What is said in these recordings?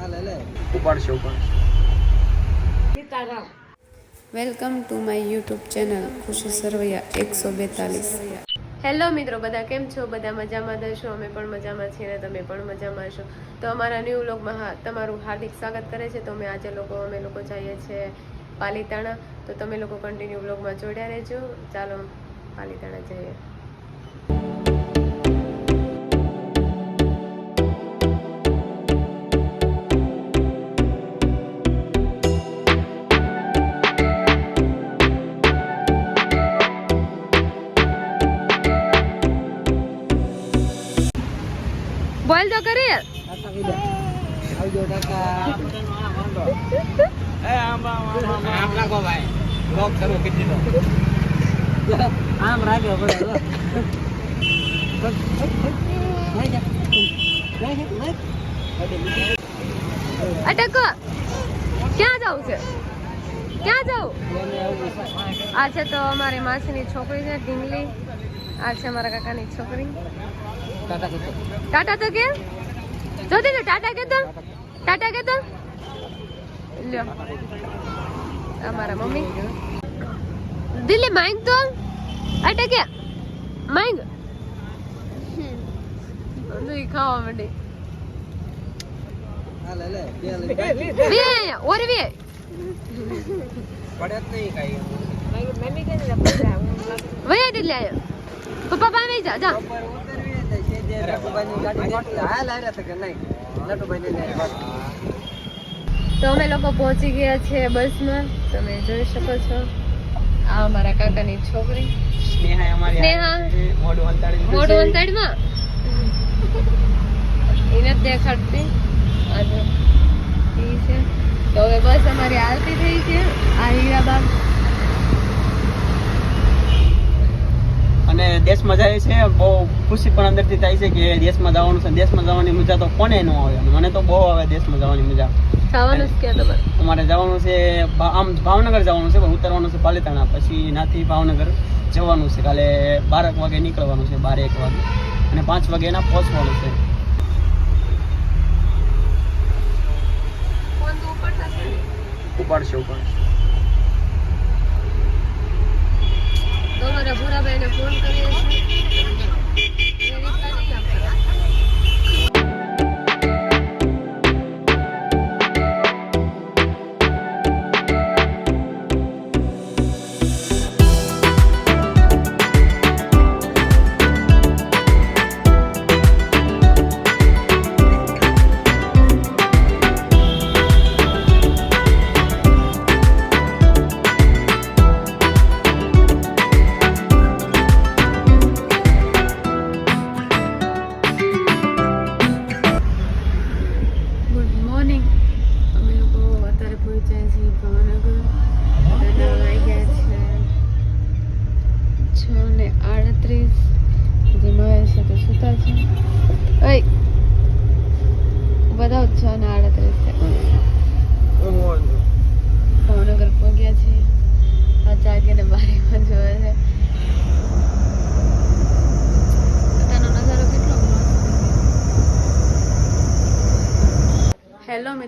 ઉપાડશે ઉપાડશે. Welcome to my YouTube channel Khushi Sarvaiya એકસો બેતાલીસ. Hello મિત્રો બધા કેમ છો? બધા મજામાં દશો અમે પણ મજામાં છીએ અને તમે પણ મજામાં છો તો અમારા ન્યૂ વ્લોગમાં હા તમારું હાર્દિક સ્વાગત કરે છે. તો અમે આજે લોકો અમે લોકો જઈએ છીએ પાલીતાણા. તો તમે લોકો કન્ટિન્યુ વ્લોગમાં જોડ્યા રહેજો. ચાલો પાલીતાણા જઈએ. આમ રાખો ભાઈ બ્લોગ શરૂ કરી દીધો આમ રાખ્યો પડે અટકો. ક્યાં જવું છે? ક્યાં જવું આ છે તો અમારી માસીની છોકરી છે ઢીંગલી. આ છે અમારા કાકાની છોકરી. ટાટા તો કે જોતી તો ટાટા કે તો ટાટા કે તો લ્યો. અમારા મમ્મી. દિલ્હી માંગ તો? અટે કે માંગ? બધું ખાવા માંડી. બે અહીંયા ઓર તો અમે લોકો પહોંચી ગયા છે બસમાં. તમે જોઈ શકો છો. આ અમારા કાકાની છોકરી. સ્નેહા અમારી સ્નેહા. આવી મોઢું બેસી. એને દેખાડતી. આજે છે. તો હવે બસ અમારી આરતી થઈ છે. આ હીરાબાગ અને દેશમાં જાય છે બહુ ખુશી પણ અંદરથી થાય છે કે દેશમાં જવાનું છે. દેશમાં જવાની મજા તો કોને ન આવે અને મને તો બહુ આવે દેશમાં જવાની મજા. અમારે જવાનું છે આમ ભાવનગર જવાનું છે પણ ઉતરવાનું છે પાલીતાણા. પછી નાથી ભાવનગર જવાનું છે. કાલે બારક વાગે નીકળવાનું છે બાર એક વાગે. અને પાંચ વાગે એના પહોંચવાનું છે. ઉપાડશે ઉપાડશે.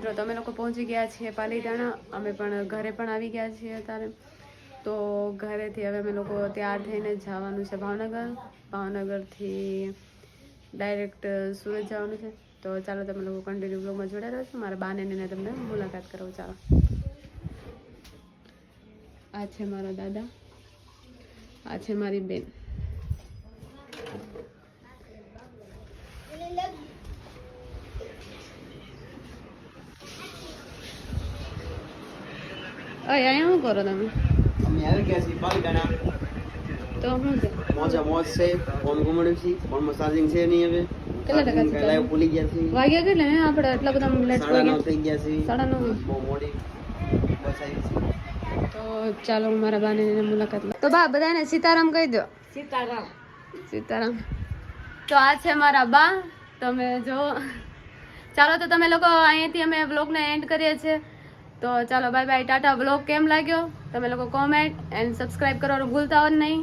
મિત્રો, તમે લોકો પહોંચી ગયા છીએ પાલીતાણા. અમે પણ ઘરે પણ આવી ગયા છીએ અત્યારે. તો ઘરેથી હવે અમે લોકો તૈયાર થઈને જવાનું છે ભાવનગર. ભાવનગરથી ડાયરેક્ટ સુરત જવાનું છે. તો ચાલો તમે લોકો કન્ટિન્યુ બ્લોગમાં જોડાયેલા છો. મારા બાને ને તમને મુલાકાત કરો ચાલો. આ છે મારા દાદા. આ છે મારી બેન. અય અહીંયા શું કરો તમે? અમે આવી ગયા છીએ પાલીતાણા. તો શું છે મોજા મોજ છે ફોન ઘુમાડ્યું છે ફોનમાં ચાર્જિંગ છે નહીં હવે. કેટલા ટકા છે લાઈવ ભૂલી ગયા છે વાગ્યા કેટલા હે આપણે આટલા બધા લેટ થઈ ગયા છે સાડા નવ. બહુ મોડી બસ આવી છે. તો ચાલો હું મારા બાને મુલાકાત તો બા બધાને સીતારામ કહી દો. સીતારામ. સીતારામ. તો આ છે મારા બા. તમે જો. ચાલો તો તમે લોકો અહીંયાથી અમે વ્લોગને એન્ડ કરીએ છીએ. તો ચાલો બાય બાય ટાટા બ્લોગ કેમ લાગ્યો? તમે લોકો કોમેન્ટ એન્ડ સબસ્ક્રાઇબ કરવાનું ભૂલતા હો નહીં.